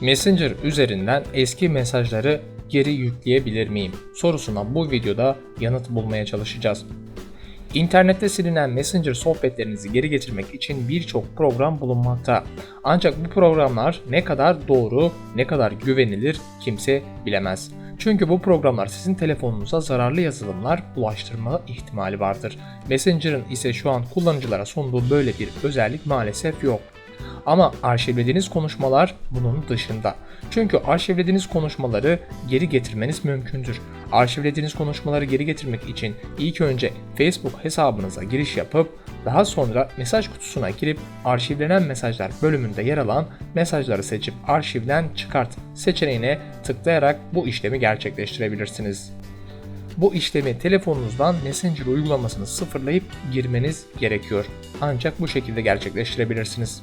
Messenger üzerinden eski mesajları geri yükleyebilir miyim? sorusuna bu videoda yanıt bulmaya çalışacağız. İnternette silinen Messenger sohbetlerinizi geri getirmek için birçok program bulunmakta. Ancak bu programlar ne kadar doğru, ne kadar güvenilir kimse bilemez. Çünkü bu programlar sizin telefonunuza zararlı yazılımlar ulaştırma ihtimali vardır. Messenger'ın ise şu an kullanıcılara sunduğu böyle bir özellik maalesef yok. Ama arşivlediğiniz konuşmalar bunun dışında. Çünkü arşivlediğiniz konuşmaları geri getirmeniz mümkündür. Arşivlediğiniz konuşmaları geri getirmek için ilk önce Facebook hesabınıza giriş yapıp daha sonra mesaj kutusuna girip arşivlenen mesajlar bölümünde yer alan mesajları seçip arşivden çıkart seçeneğine tıklayarak bu işlemi gerçekleştirebilirsiniz. Bu işlemi telefonunuzdan Messenger uygulamasını sıfırlayıp girmeniz gerekiyor. Ancak bu şekilde gerçekleştirebilirsiniz.